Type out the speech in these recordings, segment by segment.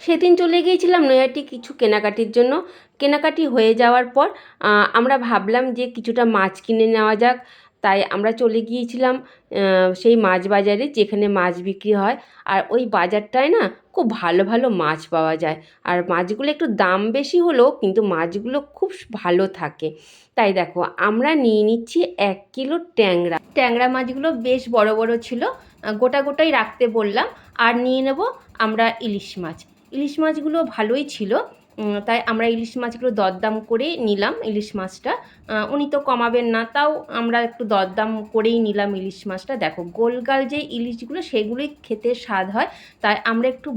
সেদিন চলে গিয়েছিলাম নৈহাটি কিছু কেনাকাটির জন্য। কেনাকাটি হয়ে যাওয়ার পর আমরা ভাবলাম যে কিছুটা মাছ কিনে নেওয়া যাক। তাই আমরা চলে গিয়েছিলাম সেই মাছ বাজারে যেখানে মাছ বিক্রি হয়। আর ওই বাজারটায় না খুব ভালো ভালো মাছ পাওয়া যায়। আর মাছগুলো একটু দাম বেশি হলেও কিন্তু মাছগুলো খুব ভালো থাকে। তাই দেখো, আমরা নিয়ে নিচ্ছি এক কিলো ট্যাংরা। ট্যাংরা মাছগুলো বেশ বড় বড় ছিল। গোটা গোটাই রাখতে বললাম। আর নিয়ে নেব আমরা ইলিশ মাছ। ইলিশ মাছগুলো ভালোই ছিল। তাই আমরা ইলিশ মাছগুলো দরদাম করে নিলাম ইলিশ মাছটা। উনি তো কমাবেন না, তাও আমরা একটু দরদাম করেই নিলাম ইলিশ মাছটা। দেখো গোলগাল যে ইলিশগুলো, সেগুলোই খেতে স্বাদ হয়। তাই আমরা একটু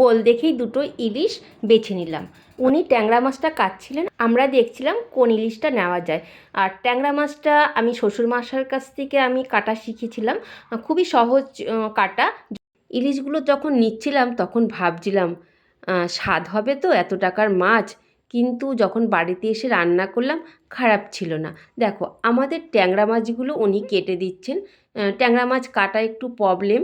গোল দেখেই দুটো ইলিশ বেছে নিলাম। উনি ট্যাংরা মাছটা কাটছিলেন, আমরা দেখছিলাম কোন ইলিশটা নেওয়া যায়। আর ট্যাংরা মাছটা আমি শ্বশুর মশার কাছ থেকে আমি কাটা শিখেছিলাম। খুবই সহজ কাটা। ইলিশগুলো যখন নিচ্ছিলাম, তখন ভাবছিলাম স্বাদ হবে তো এত টাকার মাছ। কিন্তু যখন বাড়িতে এসে রান্না করলাম, খারাপ ছিল না। দেখো, আমাদের ট্যাংরা মাছগুলো উনি কেটে দিচ্ছেন। ট্যাংরা মাছ কাটা একটু প্রবলেম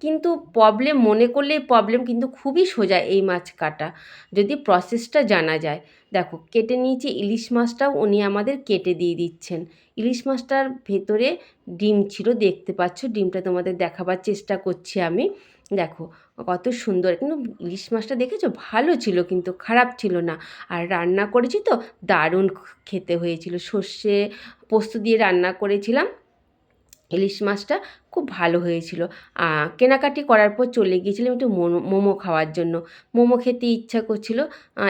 কিন্তু প্রবলেম মনে করলে প্রবলেম কিন্তু খুবই সোজা এই মাছ কাটা। যদি প্রসেসটা জানা যায়। দেখো, কেটে নিয়েছি ইলিশ মাছটাও উনি আমাদের কেটে দিয়ে দিচ্ছেন। ইলিশ মাছটার ভেতরে ডিম ছিল, দেখতে পাচ্ছ? ডিমটা তোমাদের দেখাবার চেষ্টা করছি আমি। দেখো, কত সুন্দর। কিন্তু ইলিশ মাছটা দেখেছ? ভালো ছিল কিন্তু, খারাপ ছিল না। আর রান্না করেছি তো, দারুণ খেতে হয়েছিল। সর্ষে পোস্ত দিয়ে রান্না করেছিলাম। ইলিশ মাছটা খুব ভালো হয়েছিল। কেনাকাটি করার পর চলে গিয়েছিলাম একটু মোমো মোমো খাওয়ার জন্য। মোমো খেতে ইচ্ছা করছিল।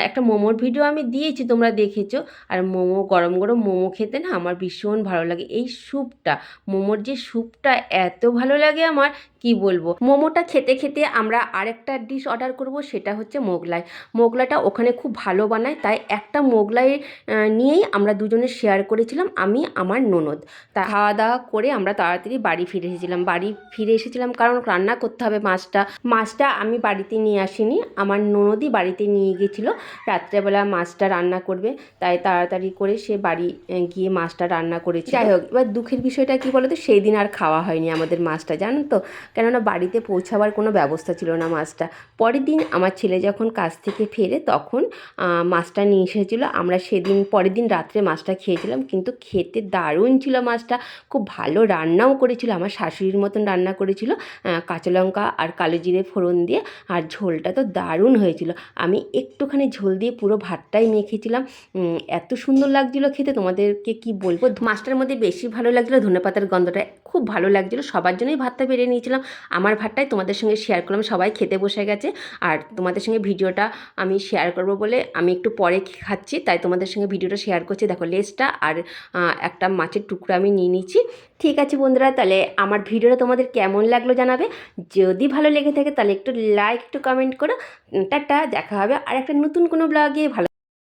একটা মোমোর ভিডিও আমি দিয়েছি, তোমরা দেখেছ। আর মোমো, গরম গরম মোমো খেতে না আমার ভীষণ ভালো লাগে। এই স্যুপটা, মোমোর যে স্যুপটা এত ভালো লাগে আমার, কি বলব? মোমোটা খেতে খেতে আমরা আরেকটা ডিশ অর্ডার করব, সেটা হচ্ছে মোগলাই। মোগলাইটা ওখানে খুব ভালো বানায়, তাই একটা মোগলাই নিয়েই আমরা দুজনে শেয়ার করেছিলাম, আমি, আমার ননদ। তা খাওয়া দাওয়া করে আমরা তাড়াতাড়ি বাড়ি ফিরে এসেছিলাম। বাড়ি ফিরে এসেছিলাম কারণ রান্না করতে হবে মাছটা। মাছটা আমি বাড়িতে নিয়ে আসিনি, আমার ননদই বাড়িতে নিয়ে গেছিল রাত্রেবেলা মাছটা রান্না করবে, তাই তাড়াতাড়ি করে সে বাড়ি গিয়ে মাছটা রান্না করেছে যাই হোক, এবার দুঃখের বিষয়টা কি বলো তো সেই দিন আর খাওয়া হয়নি আমাদের মাছটা, জানো তো? কেননা বাড়িতে পৌঁছাবার কোনো ব্যবস্থা ছিল না মাছটা। পরের দিন আমার ছেলে যখন কাজ থেকে ফেরে, তখন মাছটা নিয়ে এসেছিল। আমরা সেদিন, পরের দিন রাত্রে মাছটা খেয়েছিলাম, কিন্তু খেতে দারুণ ছিল মাছটা। খুব ভালো রান্নাও করেছিল, আমার শাশুড়ির মতন রান্না করেছিল কাঁচা লঙ্কা আর কালো জিরে ফোড়ন দিয়ে, আর ঝোলটা তো দারুণ হয়েছিল। আমি একটুখানি ঝোল দিয়ে পুরো ভাতটাই মেখেছিলাম। এত সুন্দর লাগছিল খেতে, তোমাদেরকে কি বলব? মাছটার মধ্যে বেশি ভালো লাগছিল ধনেপাতার গন্ধটা খুব ভালো লাগছিল। সবার জন্যই ভাতটা বেড়ে নিয়েছিলাম। আমার ভাতটাই তোমাদের সঙ্গে শেয়ার করলাম। সবাই খেতে বসে গেছে। আর তোমাদের সঙ্গে ভিডিওটা আমি শেয়ার করব বলে আমি একটু পরে খাচ্ছি, তাই তোমাদের সঙ্গে ভিডিওটা শেয়ার করছি। দেখো লেসটা আর একটা মাছের টুকরো আমি নিয়ে নিচ্ছি। ঠিক আছে বন্ধুরা, তাহলে আমার ভিডিওটা তোমাদের কেমন লাগল জানাবে। যদি ভালো লেগে থাকে তাহলে একটু লাইক একটু কমেন্ট করো। টাটা, দেখা হবে আর একটা নতুন কোনো ব্লগে ভালো